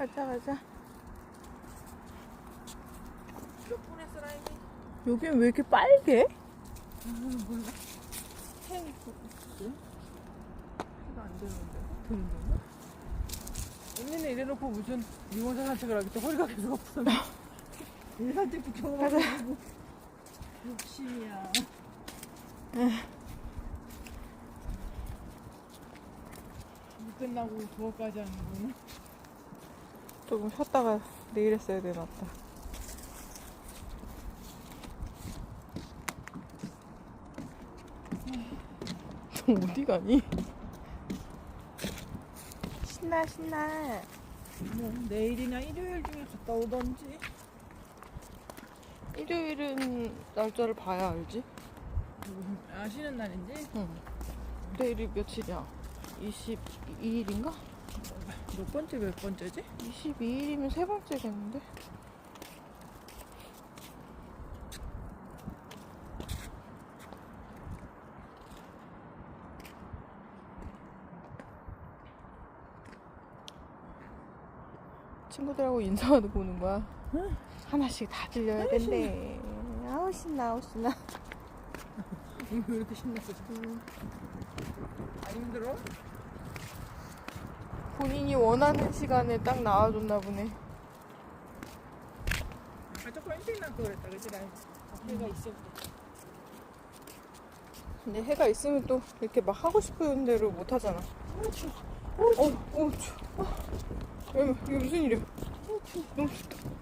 가자 가자. 몇 분에 쓰라이니? 여긴 왜 이렇게 빨개? 몰라. 해 해가 안 되는데 되는 건가? 언니는 이래놓고 무슨 미용사 산책을 하겠다 허리가 계속 아프다. 일 산책 경험하고 욕심이야. 일 끝나고 부엌까지 하는구나. 조금 쉬었다가 내일 했어야 되나 보다. 너 어디 가니? 신나 신나. 뭐 내일이나 일요일 중에 갔다 오던지. 일요일은 날짜를 봐야 알지? 음, 아시는 날인지 응. 내일이 며칠이야? 22일인가? 몇 번째 몇 번째지? 22일이면 세 번째겠는데? 친구들하고 인사하도 보는 거야. 하나씩 다 들려야 된대. 아우 신나, 아우 신나. 왜 이렇게 신났어? 안 힘들어? 본인이 원하는 시간에 딱 나와줬나 보네. 아까 조금 일찍 나고 그랬다 그치? 나 앞에가 있을 때 근데 해가 있으면 또 이렇게 막 하고 싶은 대로 못 하잖아. 어, 어, 추워. 어, 이게 무슨 일이야? 어. 너무 추워.